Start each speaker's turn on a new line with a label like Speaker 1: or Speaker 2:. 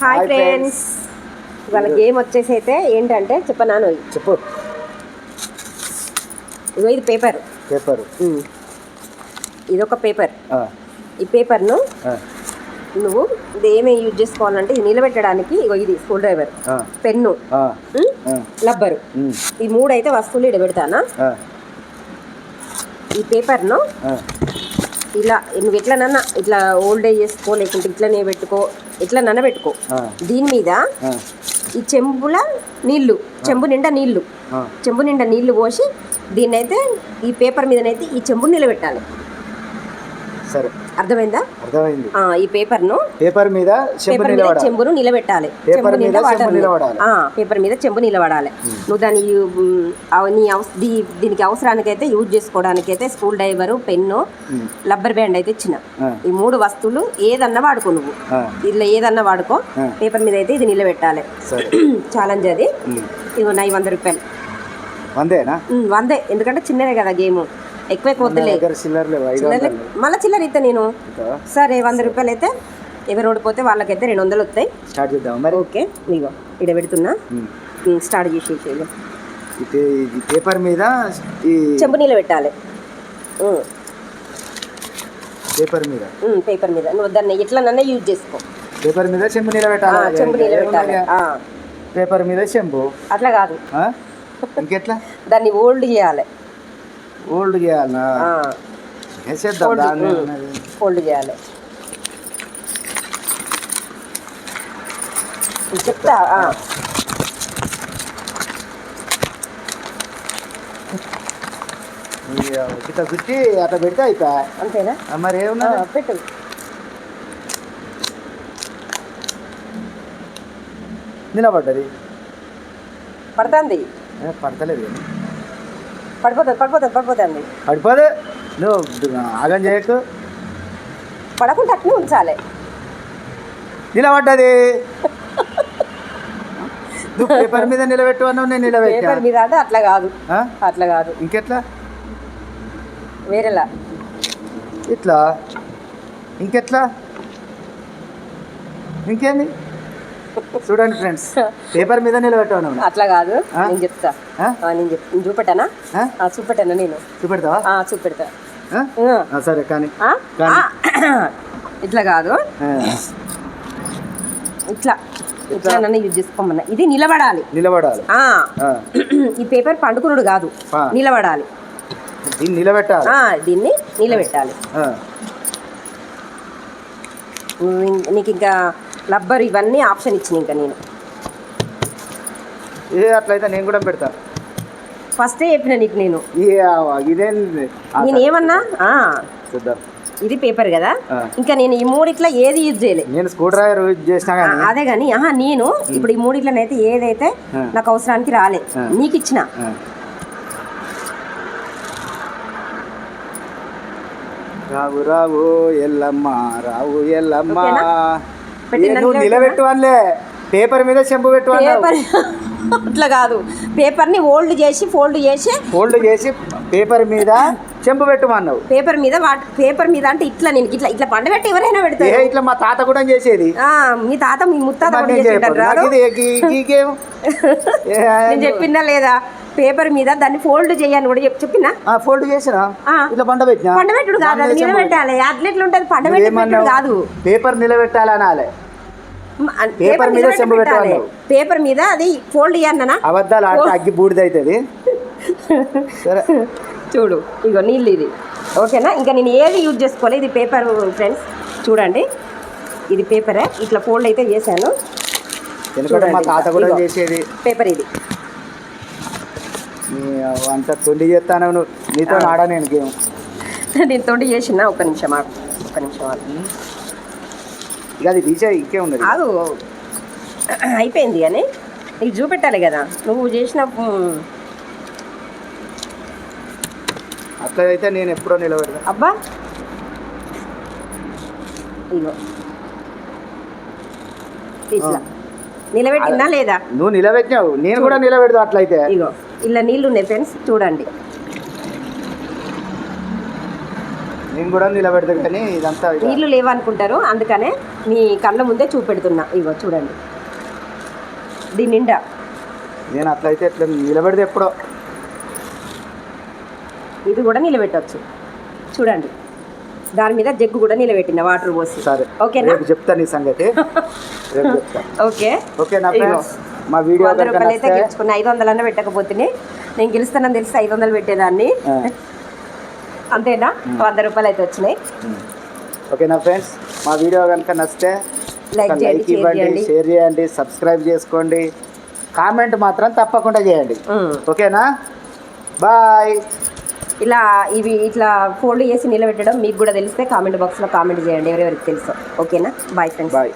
Speaker 1: Hi friends ఇవాళ game వచ్చేసి అయితే ఏంటంటే చెప్పనాను
Speaker 2: చెప్పు.
Speaker 1: ఇగో ఇది పేపర్
Speaker 2: పేపర్
Speaker 1: ఇదొక పేపర్ ఈ పేపర్ను నువ్వు ఇది ఏమేమి యూజ్ చేసుకోవాలంటే ఇది నిలబెట్టడానికి ఇగో ఇది స్కూల్ డ్రైవర్ పెన్ను. లబ్బరు ఈ మూడు అయితే వస్తువులు ఇక్కడ పెడతానా ఈ పేపర్ను ఇలా నువ్వు ఎట్లనన్నా ఇట్లా ఓల్డ్ ఏజ్ చేసుకో లేకుంటే ఇట్లనే పెట్టుకో ఎట్లనన్నా పెట్టుకో. దీని మీద ఈ చెంబుల నీళ్ళు చెంబు నిండా నీళ్ళు చెంబు నిండా నీళ్ళు పోసి దీన్నైతే ఈ పేపర్ మీదనైతే ఈ చెంబు నిలబెట్టాలి.
Speaker 2: సరే.
Speaker 1: అర్థమైందా?
Speaker 2: అర్థమైంది.
Speaker 1: ఈ పేపర్ను
Speaker 2: పేపర్ మీద
Speaker 1: పేపర్ మీద చెంబును నిలబెట్టాలి.
Speaker 2: పేపర్
Speaker 1: చెంబు
Speaker 2: మీద
Speaker 1: వాటర్. పేపర్ మీద చెంబు నిలబడాలి. నువ్వు దాని నీ దీనికి అవసరానికైతే use చేసుకోవడానికైతే school driver pen rubber band అయితే ఇచ్చిన. ఈ మూడు వస్తువులు ఏదన్నా వాడుకో నువ్వు. ఇట్లా ఏదన్నా వాడుకో. పేపర్ మీద అయితే ఇది నిలబెట్టాలి. ఛాలెంజ్ అది. ఇగో నా వంద రూపాయలు.
Speaker 2: వందేనా?
Speaker 1: వందే. ఎందుకంటే చిన్నదే కదా గేమ్. ఎక్కువ ఎక్కువ వద్దులే. మళ్ళీ చిల్లర ఇస్తా నేను? సరే వంద రూపాయలు అయితే ఎవరు ఓడిపోతే వాళ్ళకైతే రెండు వందలు వస్తాయి.
Speaker 2: స్టార్ట్ చేద్దాం మరి?
Speaker 1: ఓకే ఇగో ఇక్కడ పెడుతున్నా. స్టార్ట్ చేసి
Speaker 2: పేపర్ మీద ఈ
Speaker 1: చెంబు నీళ్ళు పెట్టాలి.
Speaker 2: పేపర్ మీద?
Speaker 1: పేపర్ మీద. నువ్వు దాన్ని ఎట్లనన్నా యూజ్ చేసుకో.
Speaker 2: పేపర్ మీద చెంబు
Speaker 1: ఆ,
Speaker 2: నిలబెట్టాలి
Speaker 1: చెంబు నీళ్ళు పెట్టాలి.
Speaker 2: పేపర్ మీద చెంబు
Speaker 1: అట్లా కాదు?
Speaker 2: ఇంకెట్లా?
Speaker 1: దాన్ని ఓల్డ్ చేయాలి.
Speaker 2: ఓల్డ్ చేయాలనా. ఉన్నది.
Speaker 1: ఓల్డ్ చేయాలి చెప్తా
Speaker 2: ఇట్లా చుట్టి అట్లా పెడితే అయిపోయా?
Speaker 1: అంతేనా?
Speaker 2: మరి ఏమన్నా
Speaker 1: పెట్టు.
Speaker 2: నిలబడ్డది.
Speaker 1: పడుతుంది.
Speaker 2: పడతలేదు.
Speaker 1: పడిపోతుంది పడిపోతుంది పడిపోతుంది.
Speaker 2: పడిపోదు. నువ్వు ఆగం చేయకు.
Speaker 1: పడకుండా అట్నే ఉంచాలి.
Speaker 2: నిలబడ్డది నువ్వు పేపర్ మీద నిలబెట్టు అన్నావు నేను నిలబెట్టా
Speaker 1: పేపర్ మీద అంటే అట్లా కాదు? అట్లా కాదు.
Speaker 2: ఇంకెట్లా?
Speaker 1: వేరేలా.
Speaker 2: ఇట్లా? ఇంకెట్లా? ఇంకేంది? చూడండి ఫ్రెండ్స్ పేపర్ మీద నిలబెట్టావు నువ్వు
Speaker 1: అట్లా కాదు? నేను చెప్తా. నేను చెప్ నేను చూపెట్టానా? చూపెట్టానా నేను.
Speaker 2: చూపెడతావా?
Speaker 1: చూపెడతా.
Speaker 2: సరే కానీ.
Speaker 1: ఇట్లా కాదు. ఇట్లా. ఇట్లా నన్ను యూజ్ చేసుకోమన్నా. ఇది నిలబడాలి.
Speaker 2: నిలబడాలి.
Speaker 1: ఈ పేపర్ పండుకునుడు కాదు. నిలబడాలి.
Speaker 2: దీన్ని నిలబెట్టాలి.
Speaker 1: దీన్ని నిలబెట్టాలి. నీకు ఇంకా రబ్బర్ ఇవన్నీ ఆప్షన్ ఇచ్చిన ఇంకా నేను.
Speaker 2: ఏ అట్లయితే నేను కూడా పెడతా.
Speaker 1: ఫస్టే చెప్పిన నీకు నేను.
Speaker 2: ఇదేంది?
Speaker 1: నేను ఏమన్నా?
Speaker 2: చూద్దాం.
Speaker 1: ఇది పేపర్ కదా. ఇంకా నేను ఈ మూడిట్లా ఏది యూజ్ చేయలే.
Speaker 2: నేను స్క్రూ డ్రైవర్ యూజ్ చేసినా
Speaker 1: అదే కానీ ఆహా నేను ఇప్పుడు ఈ మూడిట్లనైతే ఏదైతే. నాకు అవసరానికి రాలే. నీకు ఇచ్చిన.
Speaker 2: రావు రావు ఎల్లమ్మ రావు ఎల్లమ్మ? నువ్వు నిలబెట్టు అనలే. పేపర్ మీద చెంపు పెట్టు
Speaker 1: పేపర్ అట్లా కాదు. పేపర్ని ఓల్డ్ చేసి ఫోల్డ్ చేసి
Speaker 2: ఫోల్డ్ చేసి పేపర్ మీద చెంపు పెట్టమన్నావు
Speaker 1: పేపర్ మీద వాట్ పేపర్ మీద అంటే ఇట్లా నేను ఇట్లా ఇట్లా పండబెట్టి ఎవరైనా
Speaker 2: ఏ
Speaker 1: పెడతారు
Speaker 2: ఇట్లా మా తాత కూడా చేసేది.
Speaker 1: ఆ, మీ తాత మీ ముత్తాత కూడా?
Speaker 2: ఏ,
Speaker 1: నేను చెప్పిందా లేదా? పేపర్ మీద దాన్ని ఫోల్డ్ చేయని కూడా చెప్పి చెప్పినా?
Speaker 2: ఫోల్డ్ చేసిన. ఇట్లా పండ పెట్టినా?
Speaker 1: కాదు
Speaker 2: దాని మీద చెంపు
Speaker 1: నిలబెట్టాలి. అట్లెట్లు ఉంటుంది?
Speaker 2: నువ్వేమన్నావు?
Speaker 1: కాదు.
Speaker 2: పేపర్ నిలబెట్టాలి అనాలి పేపర్ మీద చెంబు
Speaker 1: పెట్టాలి. పేపర్ మీద అది ఫోల్డ్ చేయన్నా
Speaker 2: అబద్ధాలు ఆడితే అగ్గి బూడిద అవుతుంది సరే.
Speaker 1: చూడు ఇగో నీళ్ళు ఇది. ఓకేనా? ఇంకా నేను ఏది యూజ్ చేసుకోవాలి ఇది పేపర్ ఫ్రెండ్స్ చూడండి. ఇది పేపరే. ఇట్లా ఫోల్డ్ అయితే చేశాను.
Speaker 2: మా
Speaker 1: చూడండి.
Speaker 2: తాత కూడా
Speaker 1: ఇగో.
Speaker 2: చేసేది.
Speaker 1: పేపర్ ఇది.
Speaker 2: అంత తొండి చేస్తాను నువ్వు? నీతో ఆడా నేను గేమ్.
Speaker 1: నేను తోటి చేసిన ఒక నిమిషం ఆగు. ఒక నిమిషం.
Speaker 2: ఇక అది తీసే ఇంకే ఉన్నది
Speaker 1: ఆగు. అయిపోయింది కానీ నీకు చూపెట్టాలి కదా. నువ్వు చేసిన మ్,
Speaker 2: అట్లా అయితే నేను ఎప్పుడో నిలబెడతా.
Speaker 1: అబ్బా. ఇగో ఇట్లా నిలబెట్టిందా లేదా?
Speaker 2: నువ్వు నిలబెట్టినావు. నేను కూడా నిలబెడతా అట్లయితే.
Speaker 1: ఇగో ఇలా నీళ్ళు ఉన్నాయి ఫ్రెండ్స్ చూడండి.
Speaker 2: నేను కూడా నిలబెడతా కానీ ఇదంతా ఇక
Speaker 1: నీళ్ళు లేవనుకుంటారు అందుకనే మీ కళ్ళ ముందే చూపెడుతున్నా. ఇగో చూడండి. దీని నిండా.
Speaker 2: నేను అట్లయితే ఎట్లా నిలబెడితే ఎప్పుడో.
Speaker 1: ఇది కూడా నిలబెట్టవచ్చు చూడండి. దాని మీద జగ్గు కూడా నిలబెట్టిన వాటర్ పోసి.
Speaker 2: సరే.
Speaker 1: ఓకేనా?
Speaker 2: రేపు చెప్తా నీ సంగతి.
Speaker 1: ఓకే.
Speaker 2: ఓకే నా. ఫ్రెండ్స్? మా వీడియో
Speaker 1: వంద రూపాయలు అయితే గెలుచుకున్న. ఐదు వందలన్నా పెట్టకపోతే నేను గెలుస్తానని తెలిసి ఐదు వందలు పెట్టేదాన్ని. అంతేనా? వంద రూపాయలు అయితే వచ్చినాయి.
Speaker 2: ఓకే నా ఫ్రెండ్స్? మా వీడియో కనుక నచ్చితే
Speaker 1: లైక్
Speaker 2: ఇవ్వండి
Speaker 1: చేయండి.
Speaker 2: షేర్ చేయండి సబ్స్క్రైబ్ చేసుకోండి. కామెంట్ మాత్రం తప్పకుండా చేయండి. ఓకేనా? బాయ్.
Speaker 1: ఇలా ఇవి ఇట్లా ఫోల్డ్ చేసి నిలబెట్టడం మీకు కూడా తెలిస్తే కామెంట్ బాక్స్లో కామెంట్ చేయండి ఎవరెవరికి తెలుసు. ఓకేనా? Bye friends.
Speaker 2: బాయ్.